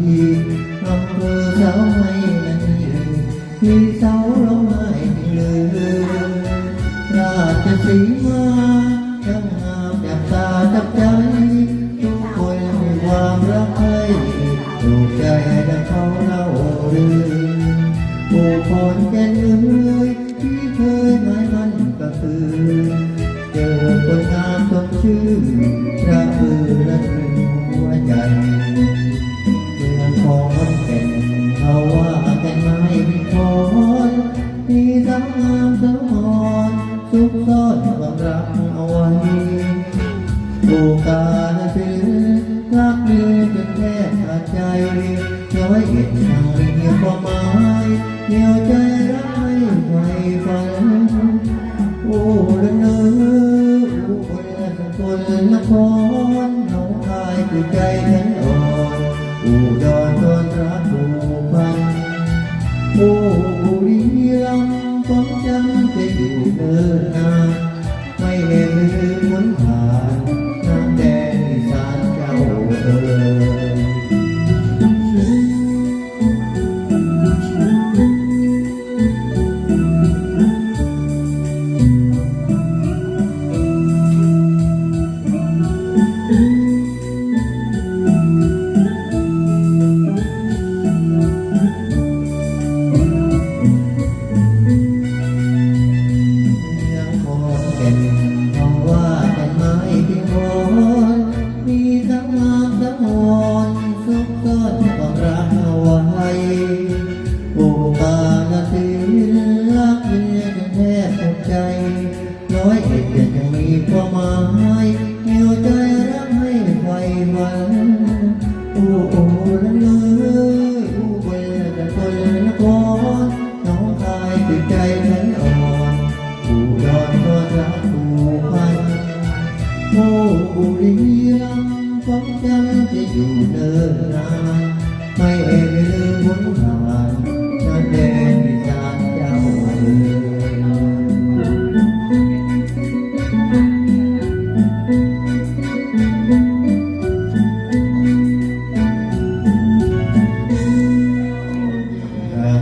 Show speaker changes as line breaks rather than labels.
รีอเภอเห้นั้นเลยมีเสาลมไม้เลยราชสีมาช่งงามแบตาจับใจทุกคนมีความรักใครถูกใจและเขาเล่าเลยผู้คนแก่นเลยที่เคยหมายมันก็คือ เจอคนงามสมชื่อ สังงามสังหอนซุกซ่อนความรักเอาไว้ผูกกาลสินรักเรือจนแทบขาดใจร้อยเอ็ดทางเรียกความหมายเหนียวใจรักให้ไฟฝันโอ้ละเนอโอ้คนละสกลนครหนองคายคือใจฉัน ใจ น้อยเอ็ดยังมีความหมายเหนียวใจรักให้ไฟวัน โอ้โอ้ละเนยโอ้เวลาคนนครน้องคายติดใจฉันอ่อนผู้ดอนก็รักผู้พันโอ้บุรีรัมย์ความจำจะอยู่เนิ่นนาน